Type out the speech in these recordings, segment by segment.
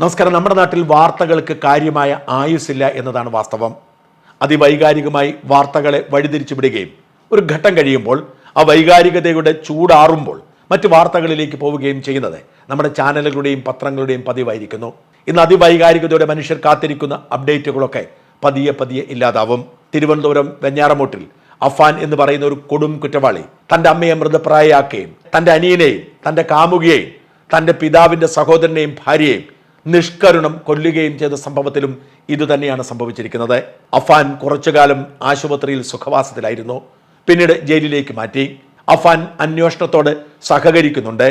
നമസ്കാരം. നമ്മുടെ നാട്ടിൽ വാർത്തകൾക്ക് കാര്യമായ ആയുസ്സില്ല എന്നതാണ് വാസ്തവം. അതിവൈകാരികമായി വാർത്തകളെ വഴിതിരിച്ചു വിടുകയും ഒരു ഘട്ടം കഴിയുമ്പോൾ ആ വൈകാരികതയുടെ ചൂടാറുമ്പോൾ മറ്റ് വാർത്തകളിലേക്ക് പോവുകയും ചെയ്യുന്നത് നമ്മുടെ ചാനലുകളുടെയും പത്രങ്ങളുടെയും പതിവായിരിക്കുന്നു. ഇന്ന് അതിവൈകാരികതയുടെ മനുഷ്യർ കാത്തിരിക്കുന്ന അപ്ഡേറ്റുകളൊക്കെ പതിയെ പതിയെ ഇല്ലാതാവും. തിരുവനന്തപുരം വെഞ്ഞാറമൂട്ടിൽ അഫാൻ എന്ന് പറയുന്ന ഒരു കൊടും കുറ്റവാളി തന്റെ അമ്മയെ മൃതപ്രായയാക്കുകയും തന്റെ അനിയനെയും തന്റെ കാമുകിയെയും തന്റെ പിതാവിന്റെ സഹോദരനെയും ഭാര്യയെയും നിഷ്കരുണം കൊല്ലുകയും ചെയ്ത സംഭവത്തിലും ഇതുതന്നെയാണ് സംഭവിച്ചിരിക്കുന്നത്. അഫാൻ കുറച്ചുകാലം ആശുപത്രിയിൽ സുഖവാസത്തിലായിരുന്നു. പിന്നീട് ജയിലിലേക്ക് മാറ്റി. അഫാൻ അന്വേഷണത്തോട് സഹകരിക്കുന്നുണ്ട്.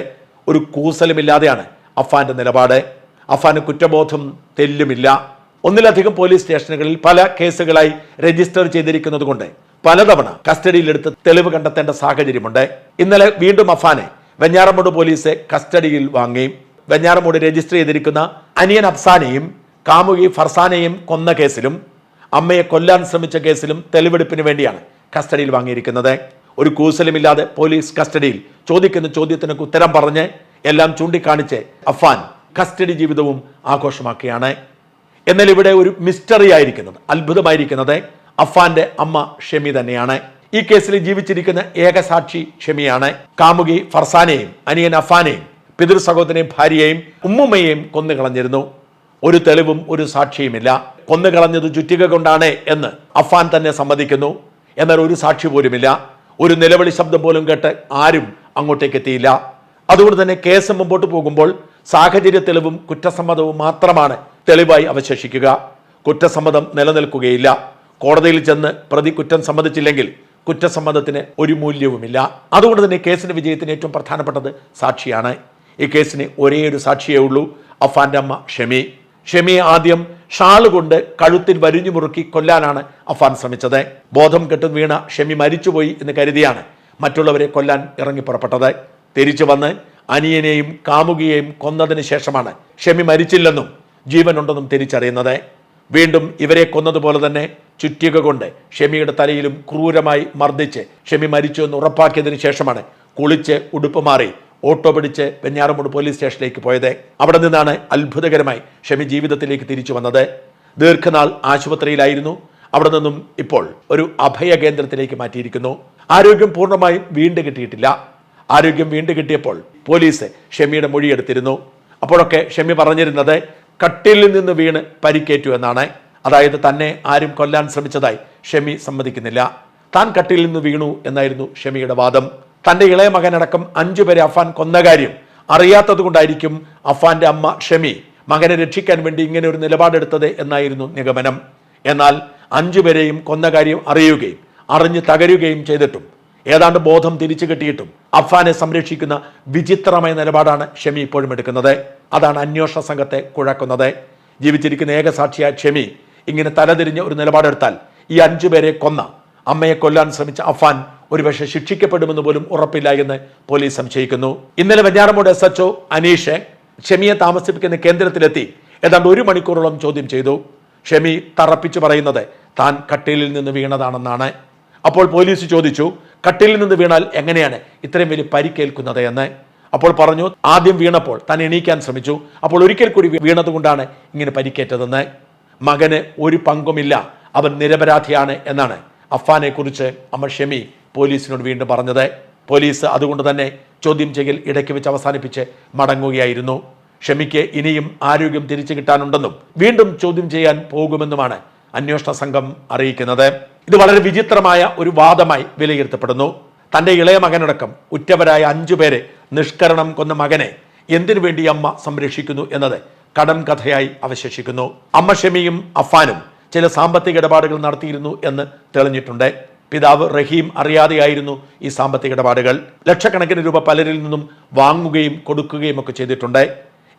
ഒരു കൂസലുമില്ലാതെയാണ് അഫാന്റെ നിലപാട്. അഫാന് കുറ്റബോധം തെല്ലുമില്ല. ഒന്നിലധികം പോലീസ് സ്റ്റേഷനുകളിൽ പല കേസുകളായി രജിസ്റ്റർ ചെയ്തിരിക്കുന്നത് കൊണ്ട് പലതവണ കസ്റ്റഡിയിലെടുത്ത് തെളിവ് കണ്ടെത്തേണ്ട സാഹചര്യമുണ്ട്. ഇന്നലെ വീണ്ടും അഫാനെ വെഞ്ഞാറമ്മൂട് പോലീസ് കസ്റ്റഡിയിൽ വാങ്ങി. വെഞ്ഞാറമൂട് രജിസ്റ്റർ ചെയ്തിരിക്കുന്ന അനിയൻ അഫ്സാനെയും കാമുകി ഫർസാനെയും കൊന്ന കേസിലും അമ്മയെ കൊല്ലാൻ ശ്രമിച്ച കേസിലും തെളിവെടുപ്പിന് വേണ്ടിയാണ് കസ്റ്റഡിയിൽ വാങ്ങിയിരിക്കുന്നത്. ഒരു കൂസലുമില്ലാതെ പോലീസ് കസ്റ്റഡിയിൽ ചോദിക്കുന്ന ചോദ്യത്തിന് ഉത്തരം പറഞ്ഞ് എല്ലാം ചൂണ്ടിക്കാണിച്ച് അഫാൻ കസ്റ്റഡി ജീവിതവും ആഘോഷമാക്കുകയാണ്. എന്നാൽ ഇവിടെ ഒരു മിസ്റ്ററി ആയിരിക്കുന്നത് അത്ഭുതമായിരിക്കുന്നത് അഫാന്റെ അമ്മ ഷെമി തന്നെയാണ്. ഈ കേസിൽ ജീവിച്ചിരിക്കുന്ന ഏക സാക്ഷി ഷെമിയാണ്. കാമുകി ഫർസാനെയും അനിയൻ അഫാനെയും പിതൃ സഹോദരനെയും ഭാര്യയെയും ഉമ്മുമ്മയെയും കൊന്നുകളഞ്ഞിരുന്നു ഒരു തെളിവും ഒരു സാക്ഷിയുമില്ല. കൊന്നുകളഞ്ഞത് ചുറ്റിക കൊണ്ടാണ് എന്ന് അഫാൻ തന്നെ സമ്മതിക്കുന്നു. എന്നാൽ ഒരു സാക്ഷി പോലുമില്ല. ഒരു നിലവിളി ശബ്ദം പോലും കേട്ട് ആരും അങ്ങോട്ടേക്ക് എത്തിയില്ല. അതുകൊണ്ട് തന്നെ കേസ് മുമ്പോട്ട് പോകുമ്പോൾ സാഹചര്യ തെളിവും കുറ്റസമ്മതവും മാത്രമാണ് തെളിവായി അവശേഷിക്കുക. കുറ്റസമ്മതം നിലനിൽക്കുകയില്ല. കോടതിയിൽ ചെന്ന് പ്രതി കുറ്റം സമ്മതിച്ചില്ലെങ്കിൽ കുറ്റസമ്മതത്തിന് ഒരു മൂല്യവുമില്ല. അതുകൊണ്ട് തന്നെ കേസിന്റെ വിജയത്തിന് ഏറ്റവും പ്രധാനപ്പെട്ടത് സാക്ഷിയാണ്. ഈ കേസിന് ഒരേ ഒരു സാക്ഷിയേ ഉള്ളൂ. അഫാന്റെ അമ്മ ഷെമി. ഷെമി ആദ്യം ഷാൾ കൊണ്ട് കഴുത്തിൽ വരിഞ്ഞു മുറുക്കി കൊല്ലാനാണ് അഫാൻ ശ്രമിച്ചത്. ബോധം കെട്ടും വീണ ഷെമി മരിച്ചുപോയി എന്ന് കരുതിയാണ് മറ്റുള്ളവരെ കൊല്ലാൻ ഇറങ്ങി പുറപ്പെട്ടത്. തിരിച്ചു വന്ന് അനിയനെയും കാമുകിയെയും കൊന്നതിന് ശേഷമാണ് ഷെമി മരിച്ചില്ലെന്നും ജീവനുണ്ടെന്നും തിരിച്ചറിയുന്നത്. വീണ്ടും ഇവരെ കൊന്നതുപോലെ തന്നെ ചുറ്റിക കൊണ്ട് ഷെമിയുടെ തലയിലും ക്രൂരമായി മർദ്ദിച്ച് ഷെമി മരിച്ചു എന്ന് ഉറപ്പാക്കിയതിനു ശേഷമാണ് കുളിച്ച് ഉടുപ്പ് മാറി ഓട്ടോ പിടിച്ച് വെഞ്ഞാറമൂട് പോലീസ് സ്റ്റേഷനിലേക്ക് പോയത്. അവിടെ നിന്നാണ് അത്ഭുതകരമായി ഷമി ജീവിതത്തിലേക്ക് തിരിച്ചു വന്നത്. ദീർഘനാൾ ആശുപത്രിയിലായിരുന്നു. അവിടെ നിന്നും ഇപ്പോൾ ഒരു അഭയ കേന്ദ്രത്തിലേക്ക് മാറ്റിയിരിക്കുന്നു. ആരോഗ്യം പൂർണമായും വീണ്ടും കിട്ടിയിട്ടില്ല. ആരോഗ്യം വീണ്ടും കിട്ടിയപ്പോൾ പോലീസ് ഷെമിയുടെ മൊഴിയെടുത്തിരുന്നു അപ്പോഴൊക്കെ ഷമി പറഞ്ഞിരുന്നത് കട്ടിലിൽ നിന്ന് വീണ് പരിക്കേറ്റു എന്നാണ്. അതായത് തന്നെ ആരും കൊല്ലാൻ ശ്രമിച്ചതായി ഷമി സമ്മതിക്കുന്നില്ല. താൻ കട്ടിലിൽ നിന്ന് വീണു എന്നായിരുന്നു ഷമിയുടെ വാദം. തന്റെ ഇളയ മകനടക്കം അഞ്ചു പേരെ അഫാൻ കൊന്ന കാര്യം അറിയാത്തത് കൊണ്ടായിരിക്കും അഫാന്റെ അമ്മ ഷെമി മകനെ രക്ഷിക്കാൻ വേണ്ടി ഇങ്ങനെ ഒരു നിലപാടെടുത്തത് എന്നായിരുന്നു നിഗമനം. എന്നാൽ അഞ്ചു പേരെയും കൊന്ന കാര്യം അറിയുകയും അറിഞ്ഞ് തകരുകയും ചെയ്തിട്ടും ഏതാണ്ട് ബോധം തിരിച്ചു കിട്ടിയിട്ടും അഫ്ഫാനെ സംരക്ഷിക്കുന്ന വിചിത്രമായ നിലപാടാണ് ഷെമി ഇപ്പോഴും എടുക്കുന്നത്. അതാണ് അന്വേഷണ സംഘത്തെ കുഴക്കുന്നത്. ജീവിച്ചിരിക്കുന്ന ഏക സാക്ഷിയായ ഷെമി ഇങ്ങനെ തലതിരിഞ്ഞ് ഒരു നിലപാടെടുത്താൽ ഈ അഞ്ചു പേരെ കൊന്ന അമ്മയെ കൊല്ലാൻ ശ്രമിച്ച അഫാൻ ഒരുപക്ഷെ ശിക്ഷിക്കപ്പെടുമെന്ന് പോലും ഉറപ്പില്ല എന്ന് പോലീസ് സംശയിക്കുന്നു. ഇന്നലെ വെഞ്ഞാറമൂട് എസ് എച്ച്ഒ അനീഷ് ഷെമിയെ താമസിപ്പിക്കുന്ന കേന്ദ്രത്തിലെത്തി. ഏതാണ്ട് ഒരു മണിക്കൂറോളം ചോദ്യം ചെയ്തു. ഷെമി തറപ്പിച്ചു പറയുന്നത് താൻ കട്ടിലിൽ നിന്ന് വീണതാണെന്നാണ്. അപ്പോൾ പോലീസ് ചോദിച്ചു കട്ടിലിൽ നിന്ന് വീണാൽ എങ്ങനെയാണ് ഇത്രയും വലിയ പരിക്കേൽക്കുന്നത് എന്ന്? അപ്പോൾ പറഞ്ഞു ആദ്യം വീണപ്പോൾ താൻ എണീക്കാൻ ശ്രമിച്ചു. അപ്പോൾ ഒരിക്കൽ കൂടി വീണതുകൊണ്ടാണ് ഇങ്ങനെ പരിക്കേറ്റതെന്ന്. മകന് ഒരു പങ്കുമില്ല. അവൻ നിരപരാധിയാണ് എന്നാണ്. അഫാനെ കുറിച്ച് അമ്മ ഷെമി പോലീസിനോട് വീണ്ടും പറഞ്ഞത്. പോലീസ് അതുകൊണ്ട് തന്നെ ചോദ്യം ചെയ്യൽ ഇടയ്ക്ക് വെച്ച് അവസാനിപ്പിച്ച് മടങ്ങുകയായിരുന്നു. ഷമിക്ക് ഇനിയും ആരോഗ്യം തിരിച്ചു കിട്ടാനുണ്ടെന്നും വീണ്ടും ചോദ്യം ചെയ്യാൻ പോകുമെന്നുമാണ് അന്വേഷണ സംഘം അറിയിക്കുന്നത്. ഇത് വളരെ വിചിത്രമായ ഒരു വാദമായി വിലയിരുത്തപ്പെടുന്നു. തന്റെ ഇളയ മകനടക്കം ഉറ്റവരായ അഞ്ചു പേരെ നിഷ്കരണം കൊന്ന മകനെ എന്തിനു വേണ്ടി അമ്മ സംരക്ഷിക്കുന്നു എന്നത് കടം കഥയായി അവശേഷിക്കുന്നു. അമ്മ ഷെമിയും അഫാനും ചില സാമ്പത്തിക ഇടപാടുകൾ നടത്തിയിരുന്നു എന്ന് തെളിഞ്ഞിട്ടുണ്ട്. പിതാവ് റഹീം അറിയാതെയായിരുന്നു ഈ സാമ്പത്തിക ഇടപാടുകൾ. ലക്ഷക്കണക്കിന് രൂപ പലരിൽ നിന്നും വാങ്ങുകയും കൊടുക്കുകയും ഒക്കെ ചെയ്തിട്ടുണ്ട്.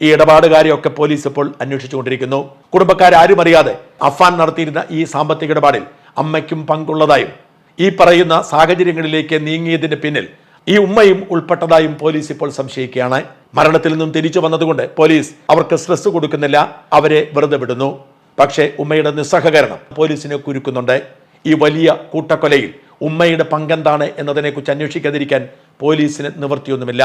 ഈ ഇടപാടുകാരെയൊക്കെ പോലീസ് ഇപ്പോൾ അന്വേഷിച്ചുകൊണ്ടിരിക്കുന്നു. കുടുംബക്കാരും അറിയാതെ അഫാൻ നടത്തിയിരുന്ന ഈ സാമ്പത്തിക ഇടപാടിൽ അമ്മയ്ക്കും പങ്കുള്ളതായും ഈ പറയുന്ന സാഹചര്യങ്ങളിലേക്ക് നീങ്ങിയതിന് പിന്നിൽ ഈ ഉമ്മയും ഉൾപ്പെട്ടതായും പോലീസ് ഇപ്പോൾ സംശയിക്കുകയാണ്. മരണത്തിൽ നിന്നും തിരിച്ചു വന്നതുകൊണ്ട് പോലീസ് അവർക്ക് സ്ട്രെസ് കൊടുക്കുന്നില്ല അവരെ വെറുതെ വിടുന്നു. പക്ഷേ ഉമ്മയുടെ നിസ്സഹകരണം പോലീസിനെ കുരുക്കുന്നുണ്ട്. ഈ വലിയ കൂട്ടക്കൊലയിൽ ഉമ്മയുടെ പങ്കെന്താണ് എന്നതിനെക്കുറിച്ച് അന്വേഷിക്കാതിരിക്കാൻ പോലീസിന് നിവൃത്തിയൊന്നുമില്ല.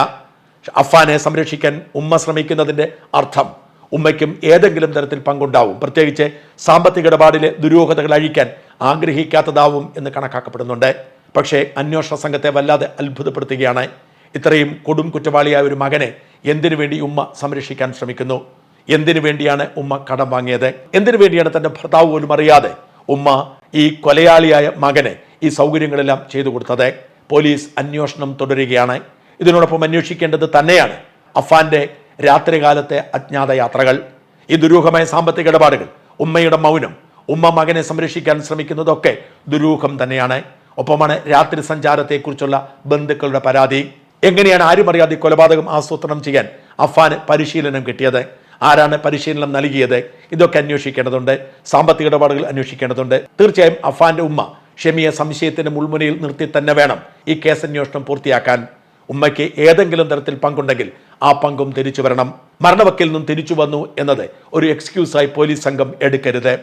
അഫാനെ സംരക്ഷിക്കാൻ ഉമ്മ ശ്രമിക്കുന്നതിന്റെ അർത്ഥം ഉമ്മയ്ക്കും ഏതെങ്കിലും തരത്തിൽ പങ്കുണ്ടാവും. പ്രത്യേകിച്ച് സാമ്പത്തിക ഇടപാടിലെ ദുരൂഹതകൾ അഴിക്കാൻ ആഗ്രഹിക്കാത്തതാവും എന്ന് കണക്കാക്കപ്പെടുന്നുണ്ട്. പക്ഷേ അന്വേഷണ സംഘത്തെ വല്ലാതെ അത്ഭുതപ്പെടുത്തുകയാണ്. ഇത്രയും കൊടും കുറ്റവാളിയായ ഒരു മകനെ എന്തിനു വേണ്ടി ഉമ്മ സംരക്ഷിക്കാൻ ശ്രമിക്കുന്നു? എന്തിനു വേണ്ടിയാണ് ഉമ്മ കടം വാങ്ങിയത്? എന്തിനു വേണ്ടിയാണ് തന്റെ ഭർത്താവ് പോലും അറിയാതെ ഉമ്മ ഈ കൊലയാളിയായ മകന് ഈ സൗകര്യങ്ങളെല്ലാം ചെയ്തു കൊടുത്തത്. പോലീസ് അന്വേഷണം തുടരുകയാണ്. ഇതിനോടൊപ്പം അന്വേഷിക്കേണ്ടത് തന്നെയാണ് അഫാന്റെ രാത്രികാലത്തെ അജ്ഞാത യാത്രകൾ. ഈ ദുരൂഹമായ സാമ്പത്തിക ഇടപാടുകൾ ഉമ്മയുടെ മൗനം ഉമ്മ മകനെ സംരക്ഷിക്കാൻ ശ്രമിക്കുന്നതൊക്കെ ദുരൂഹം തന്നെയാണ്. ഒപ്പമാണ് രാത്രി സഞ്ചാരത്തെക്കുറിച്ചുള്ള ബന്ധുക്കളുടെ പരാതി. എങ്ങനെയാണ് ആരും അറിയാതെ കൊലപാതകം ആസൂത്രണം ചെയ്യാൻ അഫാന് പരിശീലനം കിട്ടിയത്? ആരാണ് പരിശീലനം നൽകിയത്? ഇതൊക്കെ അന്വേഷിക്കേണ്ടതുണ്ട്. സാമ്പത്തിക ഇടപാടുകൾ അന്വേഷിക്കേണ്ടതുണ്ട്. തീർച്ചയായും അഫാന്റെ ഉമ്മ ഷെമിയെ സംശയത്തിന്റെ മുൾമുനയിൽ നിർത്തി തന്നെ വേണം ഈ കേസ് അന്വേഷണം പൂർത്തിയാക്കാൻ. ഉമ്മയ്ക്ക് ഏതെങ്കിലും തരത്തിൽ പങ്കുണ്ടെങ്കിൽ ആ പങ്കും തിരിച്ചു വരണം മരണവക്കിൽ നിന്നും തിരിച്ചു വന്നു എന്നത് ഒരു എക്സ്ക്യൂസായി പോലീസ് സംഘം എടുക്കരുത്.